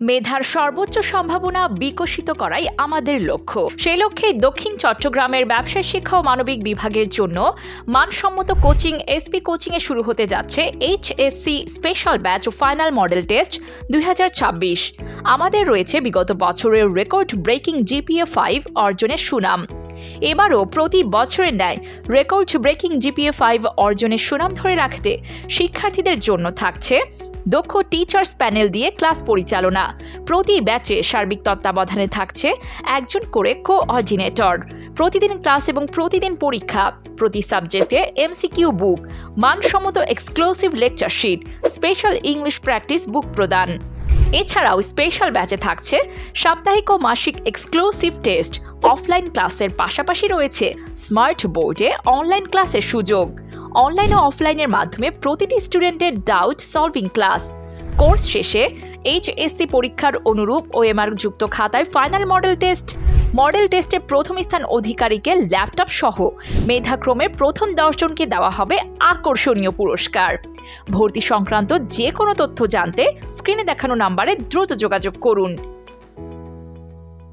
মেধার সর্বোচ্চ সম্ভাবনা বিকশিত করাই আমাদের লক্ষ্য। সেই লক্ষ্যে দক্ষিণ চট্টগ্রামের ব্যবসায় শিক্ষা ও মানবিক বিভাগের জন্য মানসম্মত কোচিং এসপি কোচিংয়ে শুরু হতে যাচ্ছে এইচএসসি স্পেশাল ব্যাচ ও ফাইনাল মডেল টেস্ট দুই হাজার ছাব্বিশ। আমাদের রয়েছে বিগত বছরের রেকর্ড ব্রেকিং জিপিএ ফাইভ অর্জনের সুনাম। এবারও প্রতি বছরের ন্যায় রেকর্ড ব্রেকিং জিপিএ ফাইভ অর্জনের সুনাম ধরে রাখতে শিক্ষার্থীদের জন্য থাকছে দক্ষ টিচার্স প্যানেল দিয়ে ক্লাস পরিচালনা। প্রতি ব্যাচে সার্বিক তত্ত্বাবধানে থাকছে একজন করে কো অর্ডিনেটর প্রতিদিন ক্লাস এবং প্রতিদিন পরীক্ষা, প্রতি সাবজেক্টে এমসিকিউ বুক মানসম্মত exclusive lecture sheet special English practice book প্রদান। এছাড়াও স্পেশাল ব্যাচে থাকছে সাপ্তাহিক ও মাসিক এক্সক্লুসিভ টেস্ট অফলাইন ক্লাসের পাশাপাশি রয়েছে স্মার্ট বোর্ডে অনলাইন ক্লাসের সুযোগ। অনলাইন ও অফলাইনের মাধ্যমে প্রতিটি স্টুডেন্টের ডাউট সলভিং ক্লাস কোর্স শেষে এইচএসসি পরীক্ষার অনুরূপ ওএমআর যুক্ত খাতায় ফাইনাল মডেল টেস্ট মডেল টেস্টে প্রথম স্থান অধিকারীকে ল্যাপটপ সহ মেধাক্রমে প্রথম দশজনকে দেওয়া হবে আকর্ষণীয় পুরস্কার। ভর্তি সংক্রান্ত যে কোনো তথ্য জানতে স্ক্রিনে দেখানো নাম্বারে দ্রুত যোগাযোগ করুন।